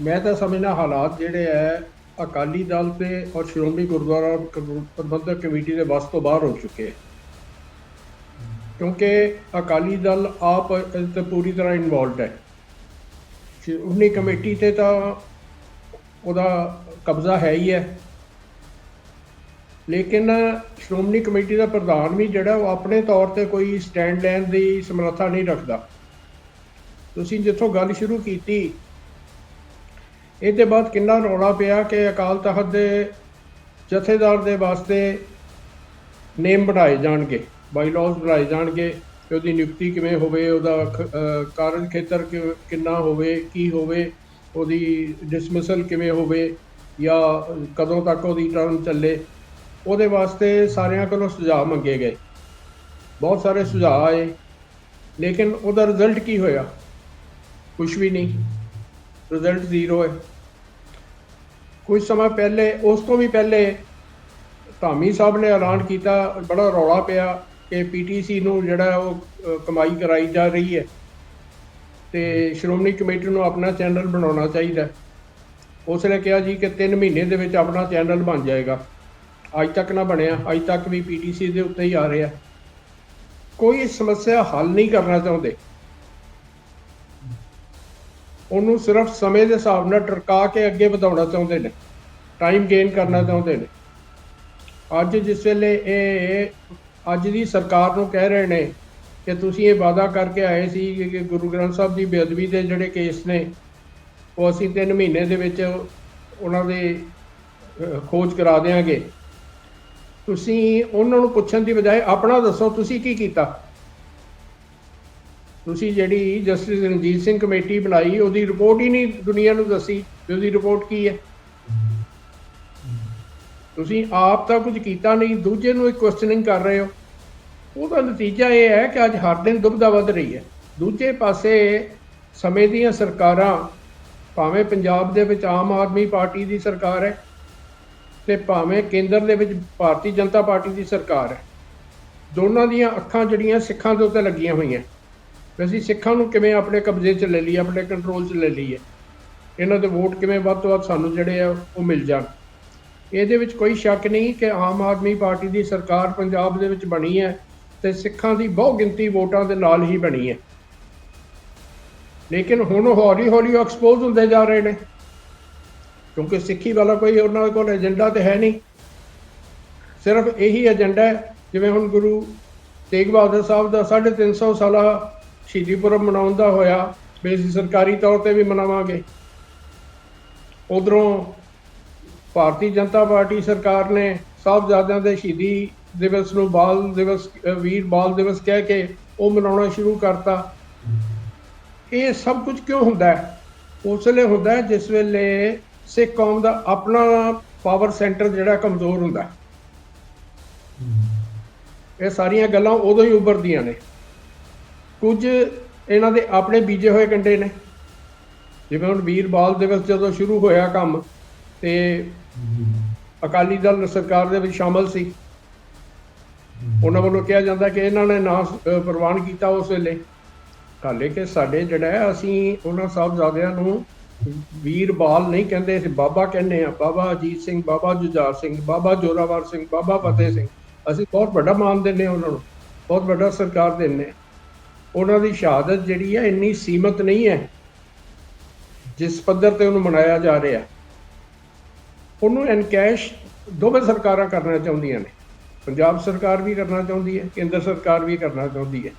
ਮੈਂ ਤਾਂ ਸਮਝਣਾ ਹਾਲਾਤ ਜਿਹੜੇ ਹੈ ਅਕਾਲੀ ਦਲ ਤੇ ਔਰ ਸ਼੍ਰੋਮਣੀ ਗੁਰਦੁਆਰਾ ਪ੍ਰਬੰਧਕ ਕਮੇਟੀ ਦੇ ਵੱਸ ਤੋਂ ਬਾਹਰ ਹੋ ਚੁੱਕੇ ਕਿਉਂਕਿ ਅਕਾਲੀ ਦਲ ਆਪ ਤੇ ਪੂਰੀ ਤਰ੍ਹਾਂ ਇਨਵੋਲਡ ਹੈ ਸ਼੍ਰੋਮਣੀ ਕਮੇਟੀ ਤੇ ਤਾਂ ਉਹਦਾ ਕਬਜ਼ਾ ਹੈ ਹੀ ਹੈ ਲੇਕਿਨ ਸ਼੍ਰੋਮਣੀ ਕਮੇਟੀ ਦਾ ਪ੍ਰਧਾਨ ਵੀ ਜਿਹੜਾ, ਉਹ ਆਪਣੇ ਤੌਰ ਤੇ ਕੋਈ ਸਟੈਂਡ ਲੈਣ ਦੀ ਸਮਰੱਥਾ ਨਹੀਂ ਰੱਖਦਾ। ਤੁਸੀਂ ਜਿੱਥੋਂ ਗੱਲ ਸ਼ੁਰੂ ਕੀਤੀ ਇਹਦੇ ਬਾਅਦ ਕਿੰਨਾ ਰੌਲਾ ਪਿਆ ਕਿ ਅਕਾਲ ਤਖਤ ਦੇ ਜਥੇਦਾਰ ਦੇ ਵਾਸਤੇ ਨੇਮ ਬਣਾਏ ਜਾਣਗੇ ਬਾਈਲਾਜ਼ ਬਣਾਏ ਜਾਣਗੇ ਕਿ ਉਹਦੀ ਨਿਯੁਕਤੀ ਕਿਵੇਂ ਹੋਵੇ, ਉਹਦਾ ਖ- ਕਾਰਜ ਖੇਤਰ ਕਿ- ਕਿੰਨਾ ਹੋਵੇ, ਕੀ ਹੋਵੇ, ਉਹਦੀ ਡਿਸਮਿਸਲ ਕਿਵੇਂ ਹੋਵੇ, ਜਾਂ ਕਦੋਂ ਤੱਕ ਉਹਦੀ ਟਰਮ ਚੱਲੇ, ਉਹਦੇ ਵਾਸਤੇ ਸਾਰਿਆਂ ਕੋਲੋਂ ਸੁਝਾਅ ਮੰਗੇ ਗਏ। ਬਹੁਤ ਸਾਰੇ ਸੁਝਾਅ ਆਏ, ਲੇਕਿਨ ਉਹਦਾ ਰਿਜ਼ਲਟ ਕੀ ਹੋਇਆ? ਕੁਝ ਵੀ ਨਹੀਂ। ਰਿਜ਼ਲਟ ਜ਼ੀਰੋ ਹੈ। ਕੁਝ ਸਮਾਂ ਪਹਿਲੇ, ਉਸ ਤੋਂ ਵੀ ਪਹਿਲੇ ਧਾਮੀ ਸਾਹਿਬ ਨੇ ਐਲਾਨ ਕੀਤਾ, ਬੜਾ ਰੌਲਾ ਪਿਆ ਕਿ ਪੀਟੀਸੀ ਨੂੰ ਜਿਹੜਾ ਉਹ ਕਮਾਈ ਕਰਾਈ ਜਾ ਰਹੀ ਹੈ। ਤੇ ਸ਼੍ਰੋਮਣੀ ਕਮੇਟੀ ਨੂੰ ਆਪਣਾ ਚੈਨਲ ਬਣਾਉਣਾ ਚਾਹੀਦਾ ਹੈ। ਉਸ ਨੇ ਕਿਹਾ ਜੀ ਕਿ 3 ਮਹੀਨੇ ਦੇ ਵਿੱਚ ਆਪਣਾ ਚੈਨਲ ਬਣ ਜਾਏਗਾ। ਅੱਜ ਤੱਕ ਨਾ ਬਣਿਆ, ਅੱਜ ਤੱਕ ਵੀ ਪੀਟੀਸੀ ਦੇ ਉੱਤੇ ਹੀ ਆ ਰਿਹਾ। ਕੋਈ ਸਮੱਸਿਆ ਹੱਲ ਨਹੀਂ ਕਰਨਾ ਚਾਹੁੰਦੇ। ਉਹਨੂੰ ਸਿਰਫ ਸਮੇਂ ਦੇ ਹਿਸਾਬ ਨਾਲ ਟਰਕਾ ਕੇ ਅੱਗੇ ਵਧਾਉਣਾ ਚਾਹੁੰਦੇ ਨੇ। ਟਾਈਮ ਗੇਨ ਕਰਨਾ ਚਾਹੁੰਦੇ ਨੇ। ਅੱਜ ਜਿਸ ਵੇਲੇ ਇਹ ਅੱਜ ਦੀ ਸਰਕਾਰ ਨੂੰ ਕਹਿ ਰਹੇ ਨੇ ਕਿ ਤੁਸੀਂ ਇਹ ਵਾਅਦਾ ਕਰਕੇ ਆਏ ਸੀ ਕਿ- ਗੁਰੂ ਗ੍ਰੰਥ ਸਾਹਿਬ ਦੀ ਬੇਅਦਬੀ ਦੇ ਜਿਹੜੇ ਕੇਸ ਨੇ, ਉਹ ਅਸੀਂ 3 ਮਹੀਨੇ ਦੇ ਵਿੱਚ ਉਹਨਾਂ ਦੇ ਖੋਜ ਕਰਾ ਦੇਵਾਂਗੇ ਤੁਸੀਂ ਉਹਨਾਂ ਨੂੰ ਪੁੱਛਣ ਦੀ ਬਜਾਏ ਆਪਣਾ ਦੱਸੋ, ਤੁਸੀਂ ਕੀ ਕੀਤਾ? ਤੁਸੀਂ ਜਿਹੜੀ ਜਸਟਿਸ ਰਣਜੀਤ ਸਿੰਘ ਕਮੇਟੀ ਬਣਾਈ, ਉਹਦੀ ਰਿਪੋਰਟ ਹੀ ਨਹੀਂ ਦੁਨੀਆ ਨੂੰ ਦੱਸੀ ਵੀ ਉਹਦੀ ਰਿਪੋਰਟ ਕੀ ਹੈ। ਤੁਸੀਂ ਆਪ ਤਾਂ ਕੁਝ ਕੀਤਾ ਨਹੀਂ, ਦੂਜੇ ਨੂੰ ਇੱਕ ਕੁਐਸਚਨਿੰਗ ਕਰ ਰਹੇ ਹੋ। ਉਹਦਾ ਨਤੀਜਾ ਇਹ ਹੈ ਕਿ ਅੱਜ ਹਰ ਦਿਨ ਦੁਬਦਾ ਵੱਧ ਰਹੀ ਹੈ। ਦੂਜੇ ਪਾਸੇ ਸਮੇਂ ਦੀਆਂ ਸਰਕਾਰਾਂ, ਭਾਵੇਂ ਪੰਜਾਬ ਦੇ ਵਿੱਚ ਆਮ ਆਦਮੀ ਪਾਰਟੀ ਦੀ ਸਰਕਾਰ ਹੈ ਤੇ ਭਾਵੇਂ ਕੇਂਦਰ ਦੇ ਵਿੱਚ ਭਾਰਤੀ ਜਨਤਾ ਪਾਰਟੀ ਦੀ ਸਰਕਾਰ ਹੈ, ਦੋਨਾਂ ਦੀਆਂ ਅੱਖਾਂ ਜਿਹੜੀਆਂ ਸਿੱਖਾਂ ਦੇ ਉੱਤੇ ਲੱਗੀਆਂ ਹੋਈਆਂ। ਵੀ ਅਸੀਂ ਸਿੱਖਾਂ ਨੂੰ ਕਿਵੇਂ ਆਪਣੇ ਕਬਜ਼ੇ 'ਚ ਲੈ ਲਈਏ, ਆਪਣੇ ਕੰਟਰੋਲ 'ਚ ਲੈ ਲਈਏ। ਇਹਨਾਂ ਦੇ ਵੋਟ ਕਿਵੇਂ ਵੱਧ ਤੋਂ ਵੱਧ ਸਾਨੂੰ ਜਿਹੜੇ ਆ, ਉਹ ਮਿਲ ਜਾਣ। ਇਹਦੇ ਵਿੱਚ ਕੋਈ ਸ਼ੱਕ ਨਹੀਂ ਕਿ ਆਮ ਆਦਮੀ ਪਾਰਟੀ ਦੀ ਸਰਕਾਰ ਪੰਜਾਬ ਦੇ ਵਿੱਚ ਬਣੀ ਹੈ ਤੇ ਸਿੱਖਾਂ ਦੀ ਬਹੁ ਗਿਣਤੀ ਵੋਟਾਂ ਦੇ ਨਾਲ ਹੀ ਬਣੀ ਹੈ। ਲੇਕਿਨ ਹੁਣ ਹੌਲੀ ਹੌਲੀ ਐਕਸਪੋਜ਼ ਹੁੰਦੇ ਜਾ ਰਹੇ ਨੇ। ਕਿਉਂਕਿ ਸਿੱਖੀ ਵਾਲਾ ਕੋਈ ਉਹਨਾਂ ਕੋਲ ਏਜੰਡਾ ਤੇ ਹੈ ਨਹੀਂ। ਸਿਰਫ ਇਹੀ ਏਜੰਡਾ ਹੈ, ਜਿਵੇਂ ਹੁਣ ਗੁਰੂ ਤੇਗ ਬਹਾਦਰ ਸਾਹਿਬ ਦਾ 350 ਸਾਲਾ ਸ਼ਹੀਦੀ ਪੁਰਬ ਮਨਾਉਂਦਾ ਹੋਇਆ ਵੀ ਅਸੀਂ ਸਰਕਾਰੀ ਤੌਰ ਤੇ ਵੀ ਮਨਾਵਾਂਗੇ। ਉਧਰੋਂ ਭਾਰਤੀ ਜਨਤਾ ਪਾਰਟੀ ਸਰਕਾਰ ਨੇ ਸਾਹਿਬਜ਼ਾਦਿਆਂ ਦੇ ਸ਼ਹੀਦੀ ਦਿਵਸ ਨੂੰ ਬਾਲ ਦਿਵਸ ਵੀਰ ਬਾਲ ਦਿਵਸ ਕਹਿ ਕੇ ਉਹ ਮਨਾਉਣਾ ਸ਼ੁਰੂ ਕਰਤਾ। ਇਹ ਸਭ ਕੁਝ ਕਿਉਂ ਹੁੰਦਾ ਹੈ? ਉਸ ਵੇਲੇ ਹੁੰਦਾ ਹੈ ਜਿਸ ਵੇਲੇ ਸਿੱਖ ਕੌਮ ਦਾ ਆਪਣਾ ਪਾਵਰ ਸੈਂਟਰ ਜਿਹੜਾ ਕਮਜ਼ੋਰ ਹੁੰਦਾ ਇਹ ਸਾਰੀਆਂ ਗੱਲਾਂ ਉਦੋਂ ਹੀ ਉੱਭਰਦੀਆਂ ਨੇ। ਕੁਝ ਇਹਨਾਂ ਦੇ ਆਪਣੇ ਬੀਜੇ ਹੋਏ ਕੰਡੇ ਨੇ। ਜਿਵੇਂ ਹੁਣ ਵੀਰ ਬਾਲ ਦਿਵਸ ਜਦੋਂ ਸ਼ੁਰੂ ਹੋਇਆ ਕੰਮ, ਤੇ ਅਕਾਲੀ ਦਲ ਸਰਕਾਰ ਦੇ ਵਿੱਚ ਸ਼ਾਮਲ ਸੀ। ਉਹਨਾਂ ਵੱਲੋਂ ਕਿਹਾ ਜਾਂਦਾ ਕਿ ਇਹਨਾਂ ਨੇ ਨਾ ਪ੍ਰਵਾਨ ਕੀਤਾ ਉਸ ਵੇਲੇ। ਹਾਲੇ ਕਿ ਸਾਡੇ ਜਿਹੜਾ ਅਸੀਂ ਉਹਨਾਂ ਸਾਹਿਬਜ਼ਾਦਿਆਂ ਨੂੰ ਵੀਰ ਬਾਲ ਨਹੀਂ ਕਹਿੰਦੇ, ਅਸੀਂ ਬਾਬਾ ਕਹਿੰਦੇ ਆ ਬਾਬਾ ਅਜੀਤ ਸਿੰਘ, ਬਾਬਾ ਜੁਝਾਰ ਸਿੰਘ, ਬਾਬਾ ਜੋਰਾਵਰ ਸਿੰਘ, ਬਾਬਾ ਫਤਿਹ ਸਿੰਘ। ਅਸੀਂ ਬਹੁਤ ਵੱਡਾ ਮਾਨ ਦਿੰਦੇ ਹਾਂ ਉਹਨਾਂ ਨੂੰ, ਬਹੁਤ ਵੱਡਾ ਸਰਕਾਰ ਦਿੰਦੇ ਹਾਂ। ਉਹਨਾਂ ਦੀ ਸ਼ਹਾਦਤ ਜਿਹੜੀ ਹੈ ਇੰਨੀ ਸੀਮਤ ਨਹੀਂ ਹੈ ਜਿਸ ਪੱਧਰ ਤੇ ਉਹਨੂੰ ਮਨਾਇਆ ਜਾ ਰਿਹਾ। ਉਹਨੂੰ ਐਨਕੈਸ਼ ਦੋਵੇਂ ਸਰਕਾਰਾਂ ਕਰਨਾ ਚਾਹੁੰਦੀਆਂ ਨੇ। ਪੰਜਾਬ ਸਰਕਾਰ ਵੀ ਕਰਨਾ ਚਾਹੁੰਦੀ ਹੈ, ਕੇਂਦਰ ਸਰਕਾਰ ਵੀ ਕਰਨਾ ਚਾਹੁੰਦੀ ਹੈ।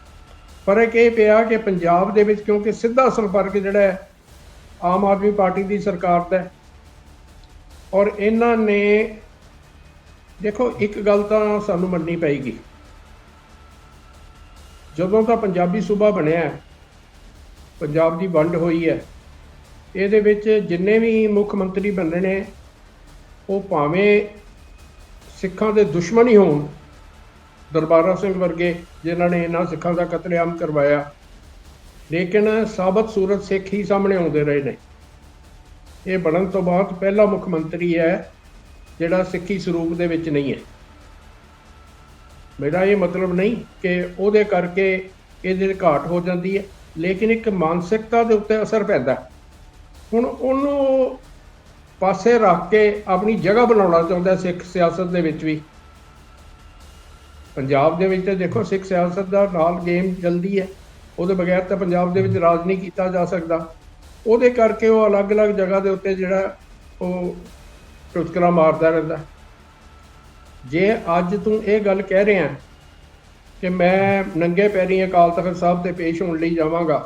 ਫ਼ਰਕ ਇਹ ਪਿਆ ਕਿ ਪੰਜਾਬ ਦੇ ਵਿੱਚ ਕਿਉਂਕਿ ਸਿੱਧਾ ਸੰਪਰਕ ਜਿਹੜਾ ਆਮ ਆਦਮੀ ਪਾਰਟੀ ਦੀ ਸਰਕਾਰ ਦਾ ਔਰ ਇਹਨਾਂ ਨੇ ਦੇਖੋ, ਇੱਕ ਗੱਲ ਤਾਂ ਸਾਨੂੰ ਮੰਨਣੀ ਪਏਗੀ। ਜਦੋਂ ਦਾ ਪੰਜਾਬੀ ਸੂਬਾ ਬਣਿਆ ਪੰਜਾਬ ਦੀ ਵੰਡ ਹੋਈ ਹੈ, ਇਹਦੇ ਵਿੱਚ ਜਿੰਨੇ ਵੀ ਮੁੱਖ ਮੰਤਰੀ ਬਣੇ ਨੇ, ਉਹ ਭਾਵੇਂ ਸਿੱਖਾਂ ਦੇ ਦੁਸ਼ਮਣ ਹੀ ਹੋਣ, ਦਰਬਾਰਾ ਸਿੰਘ ਵਰਗੇ ਜਿਨ੍ਹਾਂ ਨੇ ਇਹਨਾਂ ਸਿੱਖਾਂ ਦਾ ਕਤਲੇਆਮ ਕਰਵਾਇਆ, ਲੇਕਿਨ ਸਾਬਤ ਸੂਰਤ ਸਿੱਖ ਹੀ ਸਾਹਮਣੇ ਆਉਂਦੇ ਰਹੇ ਨੇ। ਇਹ ਬਣਨ ਤੋਂ ਬਾਅਦ ਪਹਿਲਾ ਮੁੱਖ ਮੰਤਰੀ ਹੈ, ਜਿਹੜਾ ਸਿੱਖੀ ਸਰੂਪ ਦੇ ਵਿੱਚ ਨਹੀਂ ਹੈ। ਮੇਰਾ ਇਹ ਮਤਲਬ ਨਹੀਂ ਕਿ ਉਹਦੇ ਕਰਕੇ ਇਹਦੇ 'ਚ ਘਾਟ ਹੋ ਜਾਂਦੀ ਹੈ, ਲੇਕਿਨ ਇੱਕ ਮਾਨਸਿਕਤਾ ਦੇ ਉੱਤੇ ਅਸਰ ਪੈਂਦਾ ਹੁਣ ਉਹਨੂੰ ਪਾਸੇ ਰੱਖ ਕੇ ਆਪਣੀ ਜਗ੍ਹਾ ਬਣਾਉਣਾ ਚਾਹੁੰਦਾ ਸਿੱਖ ਸਿਆਸਤ ਦੇ ਵਿੱਚ ਵੀ। ਪੰਜਾਬ ਦੇ ਵਿੱਚ ਤਾਂ ਦੇਖੋ ਸਿੱਖ ਸਿਆਸਤ ਦਾ ਨਾਲ ਗੇਮ ਜਲਦੀ ਹੈ, ਉਹਦੇ ਬਗੈਰ ਤਾਂ ਪੰਜਾਬ ਦੇ ਵਿੱਚ ਰਾਜ ਨਹੀਂ ਕੀਤਾ ਜਾ ਸਕਦਾ। ਉਹਦੇ ਕਰਕੇ ਉਹ ਅਲੱਗ-ਅਲੱਗ ਜਗ੍ਹਾ ਦੇ ਉੱਤੇ ਜਿਹੜਾ ਉਹ ਟੁਚਕਰਾ ਮਾਰਦਾ ਰਹਿੰਦਾ। ਜੇ ਅੱਜ ਤੂੰ ਇਹ ਗੱਲ ਕਹਿ ਰਿਹਾ ਕਿ ਮੈਂ ਨੰਗੇ ਪੈਰੀਂ ਅਕਾਲ ਤਖਤ ਸਾਹਿਬ ਤੇ ਪੇਸ਼ ਹੋਣ ਲਈ ਜਾਵਾਂਗਾ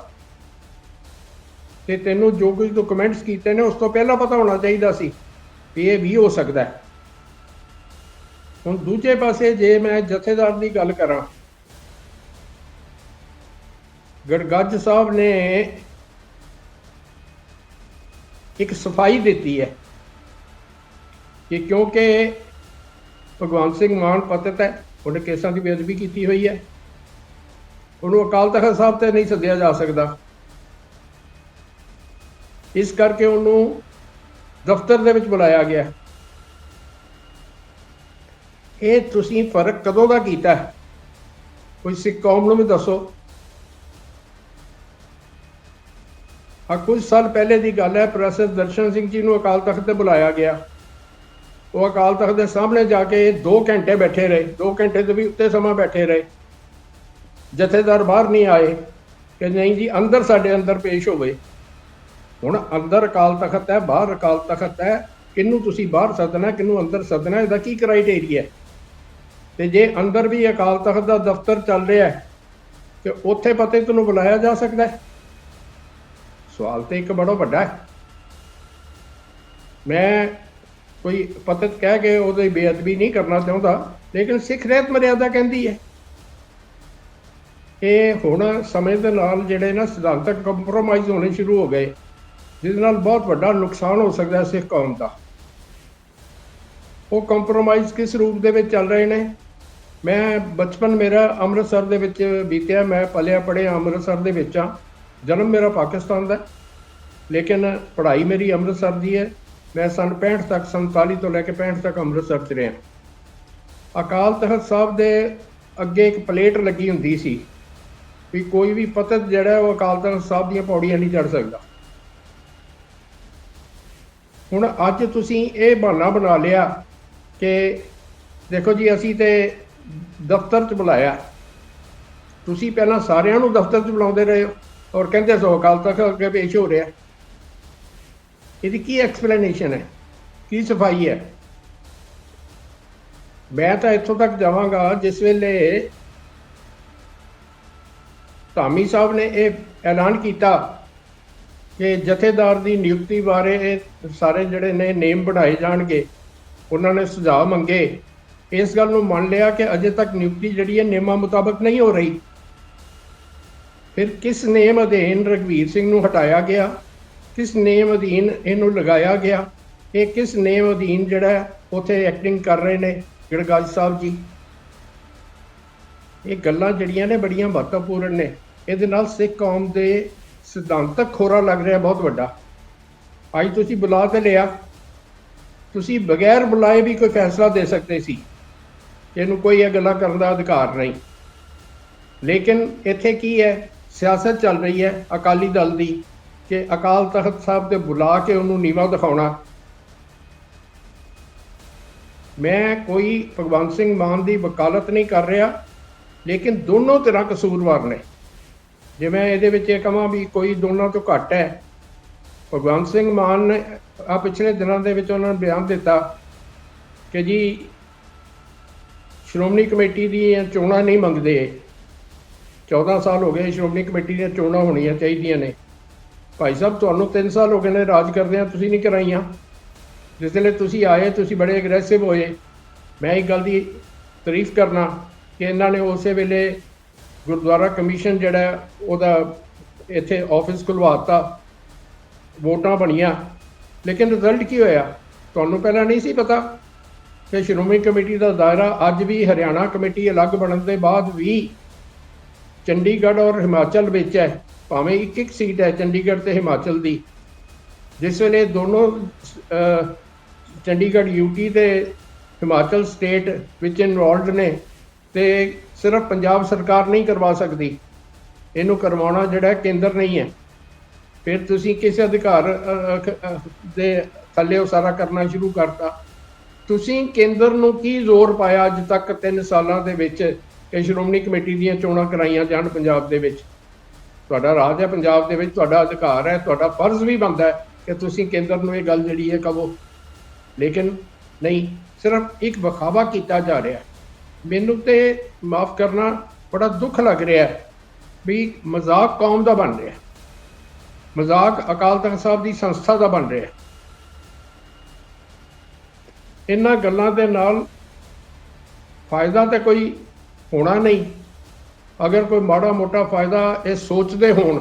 ਤੇ ਤੈਨੂੰ ਜੋ ਕੁਝ ਤੂੰ ਕਮੈਂਟਸ ਕੀਤੇ ਨੇ ਉਸ ਤੋਂ ਪਹਿਲਾਂ ਪਤਾ ਹੋਣਾ ਚਾਹੀਦਾ ਸੀ ਵੀ ਇਹ ਵੀ ਹੋ ਸਕਦਾ ਹੈ। ਹੁਣ ਦੂਜੇ ਪਾਸੇ ਜੇ ਮੈਂ ਜਥੇਦਾਰ ਦੀ ਗੱਲ ਕਰਾਂ, ਗੜਗੱਜ ਸਾਹਿਬ ਨੇ ਇੱਕ ਸਫ਼ਾਈ ਦਿੱਤੀ ਹੈ ਕਿ ਕਿਉਂਕਿ ਭਗਵੰਤ ਸਿੰਘ ਮਾਨ ਪਤਿਤ ਹੈ, ਉਹਨੇ ਕੇਸਾਂ ਦੀ ਬੇਅਦਬੀ ਕੀਤੀ ਹੋਈ ਹੈ। ਉਹਨੂੰ ਅਕਾਲ ਤਖਤ ਸਾਹਿਬ ਤੇ ਨਹੀਂ ਸੱਦਿਆ ਜਾ ਸਕਦਾ। ਇਸ ਕਰਕੇ ਉਹਨੂੰ ਦਫ਼ਤਰ ਦੇ ਵਿੱਚ ਬੁਲਾਇਆ ਗਿਆ। ਇਹ ਤੁਸੀਂ ਫ਼ਰਕ ਕਦੋਂ ਦਾ ਕੀਤਾ? ਹੈ? ਕੋਈ ਸਿੱਖ ਕੌਮ ਨੂੰ ਵੀ ਦੱਸੋ। ਆ ਕੁਝ ਸਾਲ ਪਹਿਲੇ ਦੀ ਗੱਲ ਹੈ, ਪ੍ਰੋਫੈਸਰ ਦਰਸ਼ਨ ਸਿੰਘ ਜੀ ਨੂੰ ਅਕਾਲ ਤਖਤ ਤੇ ਬੁਲਾਇਆ ਗਿਆ। ਉਹ ਅਕਾਲ ਤਖਤ ਦੇ ਸਾਹਮਣੇ ਜਾ ਕੇ 2 ਘੰਟੇ ਬੈਠੇ ਰਹੇ 2 ਘੰਟੇ ਤੋਂ ਵੀ ਉੱਤੇ ਸਮਾਂ ਬੈਠੇ ਰਹੇ। ਜਥੇਦਾਰ ਬਾਹਰ ਨਹੀਂ ਆਏ, ਕਿ ਨਹੀਂ ਜੀ, ਅੰਦਰ ਸਾਡੇ ਅੰਦਰ ਪੇਸ਼ ਹੋਵੇ। ਹੁਣ ਅੰਦਰ ਅਕਾਲ ਤਖਤ ਹੈ, ਬਾਹਰ ਅਕਾਲ ਤਖਤ ਹੈ, ਕਿਹਨੂੰ ਤੁਸੀਂ ਬਾਹਰ ਸੱਦਣਾ, ਕਿਹਨੂੰ ਅੰਦਰ ਸੱਦਣਾ, ਇਹਦਾ ਕੀ ਕ੍ਰਾਈਟੇਰੀਆ ਤੇ ਜੇ ਅੰਦਰ ਵੀ ਅਕਾਲ ਤਖਤ ਦਾ ਦਫ਼ਤਰ ਚੱਲ ਰਿਹਾ ਹੈ, ਤੇ ਉੱਥੇ ਪਤੇ ਤੁਹਾਨੂੰ ਬੁਲਾਇਆ ਜਾ ਸਕਦਾ ਹੈ? ਸਵਾਲ ਤੇ ਇੱਕ ਬੜਾ ਵੱਡਾ ਹੈ। ਮੈਂ ਕੋਈ ਪਤਤ ਕਹਿ ਕੇ ਉਹਦੀ ਬੇਅਦਬੀ ਨਹੀਂ ਕਰਨਾ ਚਾਹੁੰਦਾ, ਲੇਕਿਨ ਸਿੱਖ ਰਹਿਤ ਮਰਿਆਦਾ ਕਹਿੰਦੀ ਹੈ। ਇਹ ਹੁਣ ਸਮੇਂ ਦੇ ਨਾਲ ਜਿਹੜੇ ਨਾ ਸਿਧਾਂਤਕ ਕੰਪਰੋਮਾਈਜ਼ ਹੋਣੇ ਸ਼ੁਰੂ ਹੋ ਗਏ ਜਿਸ ਨਾਲ ਬਹੁਤ ਵੱਡਾ ਨੁਕਸਾਨ ਹੋ ਸਕਦਾ ਸਿੱਖ ਕੌਮ ਦਾ। ਉਹ ਕੰਪਰੋਮਾਈਜ਼ ਕਿਸ ਰੂਪ ਦੇ ਵਿੱਚ ਚੱਲ ਰਹੇ ਨੇ? ਮੈਂ ਬਚਪਨ ਮੇਰਾ ਅੰਮ੍ਰਿਤਸਰ ਦੇ ਵਿੱਚ ਬੀਤਿਆ, ਮੈਂ ਪਲਿਆ ਪੜਿਆ ਅੰਮ੍ਰਿਤਸਰ ਦੇ ਵਿੱਚ ਆ ਜਨਮ ਮੇਰਾ ਪਾਕਿਸਤਾਨ ਦਾ ਲੇਕਿਨ ਪੜ੍ਹਾਈ ਮੇਰੀ ਅੰਮ੍ਰਿਤਸਰ ਦੀ ਹੈ। ਮੈਂ ਸੰਨ 65 ਤੱਕ 47 ਤੋਂ ਲੈ ਕੇ 65 ਤੱਕ ਅੰਮ੍ਰਿਤਸਰ 'ਚ ਰਿਹਾ। ਅਕਾਲ ਤਖਤ ਸਾਹਿਬ ਦੇ ਅੱਗੇ ਇੱਕ ਪਲੇਟ ਲੱਗੀ ਹੁੰਦੀ ਸੀ ਵੀ ਕੋਈ ਵੀ ਪਤਤ ਜਿਹੜਾ ਉਹ ਅਕਾਲ ਤਖਤ ਸਾਹਿਬ ਦੀਆਂ ਪੌੜੀਆਂ ਨਹੀਂ ਚੜ ਸਕਦਾ। ਹੁਣ ਅੱਜ ਤੁਸੀਂ ਇਹ ਬਹਾਨਾ ਬਣਾ ਲਿਆ ਕਿ ਦੇਖੋ ਜੀ, ਅਸੀਂ ਤੇ ਦਫ਼ਤਰ 'ਚ ਬੁਲਾਇਆ। ਤੁਸੀਂ ਪਹਿਲਾਂ ਸਾਰਿਆਂ ਨੂੰ ਦਫ਼ਤਰ 'ਚ ਬੁਲਾਉਂਦੇ ਰਹੇ ਹੋ। ਔਰ ਕਹਿੰਦੇ ਸੋ ਅਕਾਲ ਤਖਤ ਅੱਗੇ ਪੇਸ਼ ਹੋ ਰਿਹਾ। ਇਹਦੀ ਕੀ ਐਕਸਪਲੇਨੇਸ਼ਨ ਹੈ? ਕੀ ਸਫ਼ਾਈ ਹੈ? ਮੈਂ ਤਾਂ ਇੱਥੋਂ ਤੱਕ ਜਾਵਾਂਗਾ ਜਿਸ ਵੇਲੇ ਧਾਮੀ ਸਾਹਿਬ ਨੇ ਇਹ ਐਲਾਨ ਕੀਤਾ ਕਿ ਜਥੇਦਾਰ ਦੀ ਨਿਯੁਕਤੀ ਬਾਰੇ ਇਹ ਸਾਰੇ ਜਿਹੜੇ ਨੇ ਨੇਮ ਬਣਾਏ ਜਾਣਗੇ, ਉਹਨਾਂ ਨੇ ਸੁਝਾਅ ਮੰਗੇ। ਇਸ ਗੱਲ ਨੂੰ ਮੰਨ ਲਿਆ ਕਿ ਅਜੇ ਤੱਕ ਨਿਯੁਕਤੀ ਜਿਹੜੀ ਹੈ ਨਿਯਮਾਂ ਮੁਤਾਬਕ ਨਹੀਂ ਹੋ ਰਹੀ। ਫਿਰ ਕਿਸ ਨੇਮ ਅਧੀਨ ਰਗਵੀਰ ਸਿੰਘ ਨੂੰ ਹਟਾਇਆ ਗਿਆ? ਕਿਸ ਨੇਮ ਅਧੀਨ ਇਹਨੂੰ ਲਗਾਇਆ ਗਿਆ? ਇਹ ਕਿਸ ਨੇਮ ਅਧੀਨ ਜਿਹੜਾ ਹੈ, ਉੱਥੇ ਐਕਟਿੰਗ ਕਰ ਰਹੇ ਨੇ ਗੜਗੱਜ ਸਾਹਿਬ ਜੀ? ਇਹ ਗੱਲਾਂ ਜਿਹੜੀਆਂ ਨੇ ਬੜੀਆਂ ਮਹੱਤਵਪੂਰਨ ਨੇ। ਇਹਦੇ ਨਾਲ ਸਿੱਖ ਕੌਮ ਦੇ ਸਿਧਾਂਤਕ ਖੋਰਾ ਲੱਗ ਰਿਹਾ ਬਹੁਤ ਵੱਡਾ। ਅੱਜ ਤੁਸੀਂ ਬੁਲਾ ਤੇ ਲਿਆ। ਤੁਸੀਂ ਬਗੈਰ ਬੁਲਾਏ ਵੀ ਕੋਈ ਫੈਸਲਾ ਦੇ ਸਕਦੇ ਸੀ। ਇਹਨੂੰ ਕੋਈ ਇਹ ਗੱਲਾਂ ਕਰਨ ਦਾ ਅਧਿਕਾਰ ਨਹੀਂ। ਲੇਕਿਨ ਇੱਥੇ ਕੀ ਹੈ? ਸਿਆਸਤ ਚੱਲ ਰਹੀ ਹੈ ਅਕਾਲੀ ਦਲ ਦੀ। ਕਿ ਅਕਾਲ ਤਖਤ ਸਾਹਿਬ ਤੇ ਬੁਲਾ ਕੇ ਉਹਨੂੰ ਨੀਵਾ ਦਿਖਾਉਣਾ। ਮੈਂ ਕੋਈ ਭਗਵੰਤ ਸਿੰਘ ਮਾਨ ਦੀ ਵਕਾਲਤ ਨਹੀਂ ਕਰ ਰਿਹਾ, ਲੇਕਿਨ ਦੋਨੋਂ ਤਰ੍ਹਾਂ ਕਸੂਰਵਾਰ ਨੇ। ਜੇ ਮੈਂ ਇਹਦੇ ਵਿੱਚ ਇਹ ਕਹਾਂ ਵੀ ਕੋਈ ਦੋਨਾਂ ਤੋਂ ਘੱਟ ਹੈ। ਭਗਵੰਤ ਸਿੰਘ ਮਾਨ ਨੇ ਆ ਪਿਛਲੇ ਦਿਨਾਂ ਦੇ ਵਿੱਚ ਉਹਨਾਂ ਨੇ ਬਿਆਨ ਦਿੱਤਾ ਕਿ ਜੀ, ਸ਼੍ਰੋਮਣੀ ਕਮੇਟੀ ਦੀਆਂ ਚੋਣਾਂ ਨਹੀਂ ਮੰਗਦੇ। 14 ਸਾਲ ਹੋ ਗਏ ਸ਼੍ਰੋਮਣੀ ਕਮੇਟੀ ਦੀਆਂ ਚੋਣਾਂ ਹੋਣੀਆਂ ਚਾਹੀਦੀਆਂ ਨੇ। ਭਾਈ ਸਾਹਿਬ, ਤੁਹਾਨੂੰ 3 ਸਾਲ ਹੋ ਗਏ ਨੇ ਰਾਜ ਕਰਦਿਆਂ ਤੁਸੀਂ ਨਹੀਂ ਕਰਾਈਆਂ। ਜਿਸ ਵੇਲੇ ਤੁਸੀਂ ਆਏ, ਤੁਸੀਂ ਬੜੇ ਐਗਰੈਸਿਵ ਹੋਏ। ਮੈਂ ਇੱਕ ਗੱਲ ਦੀ ਤਾਰੀਫ ਕਰਨਾ ਕਿ ਇਹਨਾਂ ਨੇ ਉਸੇ ਵੇਲੇ ਗੁਰਦੁਆਰਾ ਕਮਿਸ਼ਨ ਜਿਹੜਾ, ਉਹਦਾ ਇੱਥੇ ਆਫਿਸ ਖੁਲਵਾਤਾ। ਵੋਟਾਂ ਬਣੀਆਂ। ਲੇਕਿਨ ਰਿਜ਼ਲਟ ਕੀ ਹੋਇਆ? ਤੁਹਾਨੂੰ ਪਹਿਲਾਂ ਨਹੀਂ ਸੀ ਪਤਾ ਕਿ ਸ਼੍ਰੋਮਣੀ ਕਮੇਟੀ ਦਾ ਦਾਇਰਾ ਅੱਜ ਵੀ ਹਰਿਆਣਾ ਕਮੇਟੀ ਅਲੱਗ ਬਣਨ ਦੇ ਬਾਅਦ ਵੀ ਚੰਡੀਗੜ੍ਹ ਔਰ ਹਿਮਾਚਲ ਵਿੱਚ ਹੈ। ਭਾਵੇਂ ਇੱਕ ਇੱਕ ਸੀਟ ਹੈ ਚੰਡੀਗੜ੍ਹ ਤੇ ਹਿਮਾਚਲ ਦੀ ਜਿਸ ਵੇਲੇ ਦੋਨੋਂ ਅਹ, ਚੰਡੀਗੜ੍ਹ ਯੂਟੀ ਤੇ ਹਿਮਾਚਲ ਸਟੇਟ ਵਿੱਚ ਇਨਵੋਲਡ ਨੇ ਤੇ ਸਿਰਫ ਪੰਜਾਬ ਸਰਕਾਰ ਨਹੀਂ ਕਰਵਾ ਸਕਦੀ। ਇਹਨੂੰ ਕਰਵਾਉਣਾ ਜਿਹੜਾ ਕੇਂਦਰ ਨਹੀਂ ਹੈ। ਫਿਰ ਤੁਸੀਂ ਕਿਸੇ ਅਧਿਕਾਰ ਦੇ ਥੱਲੇ ਉਹ ਸਾਰਾ ਕਰਨਾ ਸ਼ੁਰੂ ਕਰਤਾ। ਤੁਸੀਂ ਕੇਂਦਰ ਨੂੰ ਕੀ ਜ਼ੋਰ ਪਾਇਆ ਅੱਜ ਤੱਕ 3 ਸਾਲਾਂ ਦੇ ਵਿੱਚ? ਕਿ ਸ਼੍ਰੋਮਣੀ ਕਮੇਟੀ ਦੀਆਂ ਚੋਣਾਂ ਕਰਾਈਆਂ ਜਾਣ ਪੰਜਾਬ ਦੇ ਵਿੱਚ। ਤੁਹਾਡਾ ਰਾਜ ਹੈ, ਪੰਜਾਬ ਦੇ ਵਿੱਚ ਤੁਹਾਡਾ ਅਧਿਕਾਰ ਹੈ, ਤੁਹਾਡਾ ਫਰਜ਼ ਵੀ ਬਣਦਾ ਹੈ ਕਿ ਤੁਸੀਂ ਕੇਂਦਰ ਨੂੰ ਇਹ ਗੱਲ ਜਿਹੜੀ ਹੈ ਕਹੋ। ਲੇਕਿਨ ਨਹੀਂ, ਸਿਰਫ ਇੱਕ ਵਿਖਾਵਾ ਕੀਤਾ ਜਾ ਰਿਹਾ ਮੈਨੂੰ ਤੇ ਮਾਫ ਕਰਨਾ ਬੜਾ ਦੁੱਖ ਲੱਗ ਰਿਹਾ ਹੈ ਵੀ ਮਜ਼ਾਕ ਕੌਮ ਦਾ ਬਣ ਰਿਹਾ ਮਜ਼ਾਕ ਅਕਾਲ ਤਖਤ ਸਾਹਿਬ ਦੀ ਸੰਸਥਾ ਦਾ ਬਣ ਰਿਹਾ ਇਹਨਾਂ ਗੱਲਾਂ ਦੇ ਨਾਲ ਫਾਇਦਾ ਤਾਂ ਕੋਈ ਹੋਣਾ ਨਹੀਂ। ਅਗਰ ਕੋਈ ਮਾੜਾ ਮੋਟਾ ਫਾਇਦਾ ਇਹ ਸੋਚਦੇ ਹੋਣ,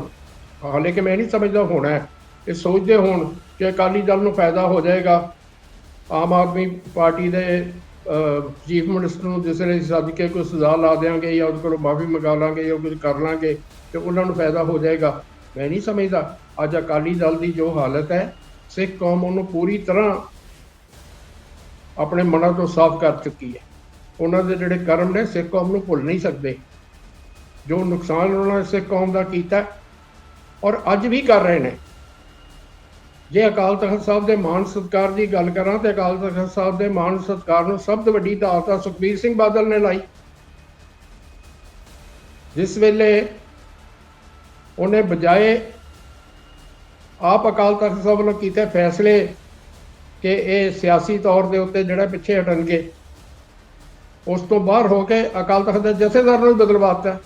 ਹਾਲੇ ਕਿ ਮੈਂ ਨਹੀਂ ਸਮਝਦਾ ਹੋਣਾ ਹੈ ਇਹ ਸੋਚਦੇ ਹੋਣ ਕਿ ਅਕਾਲੀ ਦਲ ਨੂੰ ਫਾਇਦਾ ਹੋ ਜਾਏਗਾ। ਆਮ ਆਦਮੀ ਪਾਰਟੀ ਦੇ ਚੀਫ ਮਿਨਿਸਟਰ ਨੂੰ ਜਿਸ ਸੱਦ ਕੇ ਕੋਈ ਸਜ਼ਾ ਲਾ ਦੇਾਂਗੇ ਜਾਂ ਉਹਦੇ ਕੋਲੋਂ ਮਾਫੀ ਮੰਗਾ ਲਾਂਗੇ ਜਾਂ ਕੁਝ ਕਰ ਲਾਂਗੇ, ਤੇ ਉਹਨਾਂ ਨੂੰ ਫਾਇਦਾ ਹੋ ਜਾਏਗਾ। ਮੈਂ ਨਹੀਂ ਸਮਝਦਾ। ਅੱਜ ਅਕਾਲੀ ਦਲ ਦੀ ਜੋ ਹਾਲਤ ਹੈ, ਸਿੱਖ ਕੌਮ ਉਹਨੂੰ ਪੂਰੀ ਤਰ੍ਹਾਂ ਆਪਣੇ ਮਨਾਂ ਤੋਂ ਸਾਫ਼ ਕਰ ਚੁੱਕੀ ਹੈ। ਉਹਨਾਂ ਦੇ ਜਿਹੜੇ ਕਰਮ ਨੇ ਸਿੱਖ ਕੌਮ ਨੂੰ ਭੁੱਲ ਨਹੀਂ ਸਕਦੇ। ਜੋ ਨੁਕਸਾਨ ਉਹਨਾਂ ਨੇ ਸਿੱਖ ਕੌਮ ਦਾ ਕੀਤਾ ਔਰ ਅੱਜ ਵੀ ਕਰ ਰਹੇ ਨੇ। ਜੇ ਅਕਾਲ ਤਖਤ ਸਾਹਿਬ ਦੇ ਮਾਨ ਸਤਕਾਰ ਦੀ ਗੱਲ ਕਰਾਂ ਤੇ ਅਕਾਲ ਤਖਤ ਸਾਹਿਬ ਦੇ ਮਾਨ ਸਤਕਾਰ ਨੂੰ ਸਭ ਤੋਂ ਵੱਡੀ ਦਾਤ ਸੁਖਬੀਰ ਸਿੰਘ ਬਾਦਲ ਨੇ ਲਾਈ। ਜਿਸ ਵੇਲੇ ਉਹਨੇ ਬਜਾਏ ਆਪ ਅਕਾਲ ਤਖਤ ਸਾਹਿਬ ਵੱਲੋਂ ਕੀਤੇ ਫੈਸਲੇ ਕਿ ਇਹ ਸਿਆਸੀ ਤੌਰ ਦੇ ਉੱਤੇ ਜਿਹੜਾ ਪਿੱਛੇ ਹਟਣਗੇ, ਉਸ ਤੋਂ ਬਾਹਰ ਹੋ ਕੇ ਅਕਾਲ ਤਖਤ ਦੇ ਜਥੇਦਾਰ ਨੂੰ ਵੀ ਬਦਲਵਾਤਾ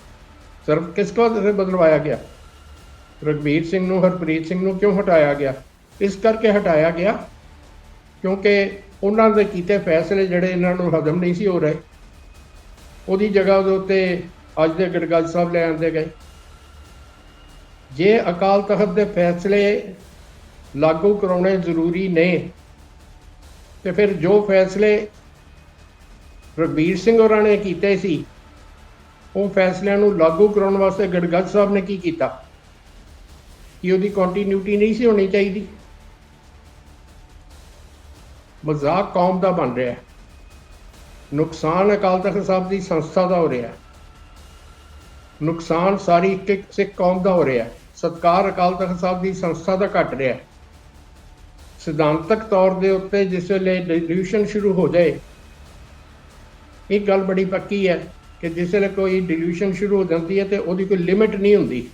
ਸਿਰਫ ਕਿਸ ਕੋ ਬਦਲਵਾਇਆ ਗਿਆ? ਰਗਵੀਰ ਸਿੰਘ ਨੂੰ, ਹਰਪ੍ਰੀਤ ਸਿੰਘ ਨੂੰ ਕਿਉਂ ਹਟਾਇਆ ਗਿਆ? ਇਸ ਕਰਕੇ ਹਟਾਇਆ ਗਿਆ ਕਿਉਂਕਿ ਉਹਨਾਂ ਦੇ ਕੀਤੇ ਫੈਸਲੇ ਜਿਹੜੇ ਇਹਨਾਂ ਨੂੰ ਹਜ਼ਮ ਨਹੀਂ ਸੀ ਹੋ ਰਹੇ। ਉਹਦੀ ਜਗ੍ਹਾ ਦੇ ਉੱਤੇ ਅੱਜ ਦੇ ਗੜਗੱਜ ਸਾਹਿਬ ਲੈ ਆਂਦੇ ਗਏ। ਜੇ ਅਕਾਲ ਤਖਤ ਦੇ ਫੈਸਲੇ ਲਾਗੂ ਕਰਾਉਣੇ ਜ਼ਰੂਰੀ ਨੇ, ਤੇ ਫਿਰ ਜੋ ਫੈਸਲੇ ਰਗਵੀਰ ਸਿੰਘ ਹੋਰਾਂ ਨੇ ਕੀਤੇ ਸੀ ਉਹ ਫੈਸਲਿਆਂ ਨੂੰ ਲਾਗੂ ਕਰਾਉਣ ਵਾਸਤੇ ਗੜਗੱਜ ਸਾਹਿਬ ਨੇ ਕੀ ਕੀਤਾ? ਕਿ ਉਹਦੀ ਕੰਟੀਨਿਊਟੀ ਨਹੀਂ ਸੀ ਹੋਣੀ ਚਾਹੀਦੀ? ਮਜ਼ਾਕ ਕੌਮ ਦਾ ਬਣ ਰਿਹਾ ਹੈ। ਨੁਕਸਾਨ ਅਕਾਲ ਤਖਤ ਸਾਹਿਬ ਦੀ ਸੰਸਥਾ ਦਾ ਹੋ ਰਿਹਾ ਹੈ। ਨੁਕਸਾਨ ਸਾਰੀ ਇੱਕ ਇੱਕ ਸਿੱਖ ਕੌਮ ਦਾ ਹੋ ਰਿਹਾ ਹੈ। ਸਤਕਾਰ ਅਕਾਲ ਤਖਤ ਸਾਹਿਬ ਦੀ ਸੰਸਥਾ ਦਾ ਘਟ ਰਿਹਾ ਹੈ। ਸਿਧਾਂਤਕ ਤੌਰ ਦੇ ਉੱਤੇ ਜਿਸ ਵੇਲੇ ਡਿਲੂਸ਼ਨ ਸ਼ੁਰੂ ਹੋ ਜਾਏ, ਇਹ ਗੱਲ ਬੜੀ ਪੱਕੀ ਹੈ। ਕਿ ਜਿਸ ਵੇਲੇ ਕੋਈ ਡਿਲੂਸ਼ਨ ਸ਼ੁਰੂ ਹੋ ਜਾਂਦੀ ਹੈ ਤੇ ਉਹਦੀ ਕੋਈ ਲਿਮਿਟ ਨਹੀਂ ਹੁੰਦੀ।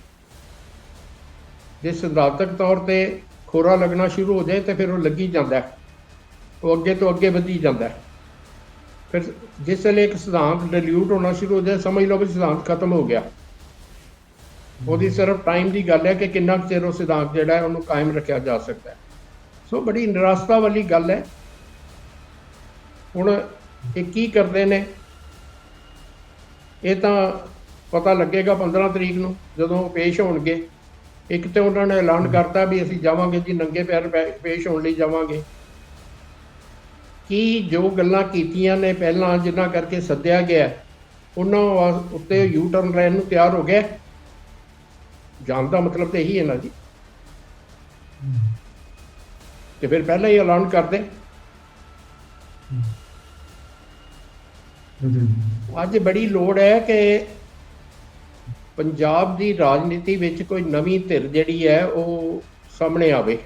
ਜੇ ਸਿਧਾਂਤਕ ਤੌਰ ਤੇ ਖੋਰਾ ਲੱਗਣਾ ਸ਼ੁਰੂ ਹੋ ਜਾਏ ਤੇ ਫਿਰ ਉਹ ਲੱਗੀ ਜਾਂਦਾ ਉਹ ਅੱਗੇ ਤੋਂ ਅੱਗੇ ਵਧੀ ਜਾਂਦਾ ਫਿਰ ਜਿਸ ਵੇਲੇ ਇੱਕ ਸਿਧਾਂਤ ਡਿਲੂਟ ਹੋਣਾ ਸ਼ੁਰੂ ਹੋ ਜਾਏ, ਸਮਝ ਲਓ ਵੀ ਸਿਧਾਂਤ ਖਤਮ ਹੋ ਗਿਆ। ਉਹਦੀ ਸਿਰਫ ਟਾਈਮ ਦੀ ਗੱਲ ਹੈ ਕਿ ਕਿੰਨਾ ਕੁ ਚਿਰ ਉਹ ਸਿਧਾਂਤ ਜਿਹੜਾ ਹੈ ਉਹਨੂੰ ਕਾਇਮ ਰੱਖਿਆ ਜਾ ਸਕਦਾ ਹੈ। ਸੋ ਬੜੀ ਨਿਰਾਸ਼ਤਾ ਵਾਲੀ ਗੱਲ ਹੈ। ਹੁਣ ਇਹ ਕੀ ਕਰਦੇ ਨੇ? ਇਹ ਤਾਂ ਪਤਾ ਲੱਗੇਗਾ 15 ਤਰੀਕ ਨੂੰ ਜਦੋਂ ਪੇਸ਼ ਹੋਣਗੇ। ਇੱਕ ਤੇ ਉਹਨਾਂ ਨੇ ਐਲਾਨ ਕਰਤਾ ਵੀ ਅਸੀਂ ਜਾਵਾਂਗੇ ਜੀ ਨੰਗੇ ਪੈਰ ਪੇਸ਼ ਹੋਣ ਲਈ ਜਾਵਾਂਗੇ। ਕੀ ਜੋ ਗੱਲਾਂ ਕੀਤੀਆਂ ਨੇ ਪਹਿਲਾਂ ਜਿਨ੍ਹਾਂ ਕਰਕੇ ਸੱਦਿਆ ਗਿਆ ਉਹਨਾਂ ਉੱਤੇ ਯੂ ਟਰਨ ਲੈਣ ਨੂੰ ਤਿਆਰ ਹੋ ਗਿਆ? ਜਾਣ ਦਾ ਮਤਲਬ ਤੇ ਇਹੀ ਹੈ ਨਾ ਜੀ। ਤੇ ਫਿਰ ਪਹਿਲਾਂ ਹੀ ਐਲਾਨ ਕਰਦੇ। ਅੱਜ ਬੜੀ ਲੋੜ ਹੈ ਕਿ ਪੰਜਾਬ ਦੀ ਰਾਜਨੀਤੀ ਵਿੱਚ ਕੋਈ ਨਵੀਂ ਧਿਰ ਜਿਹੜੀ ਹੈ ਉਹ ਸਾਹਮਣੇ ਆਵੇ।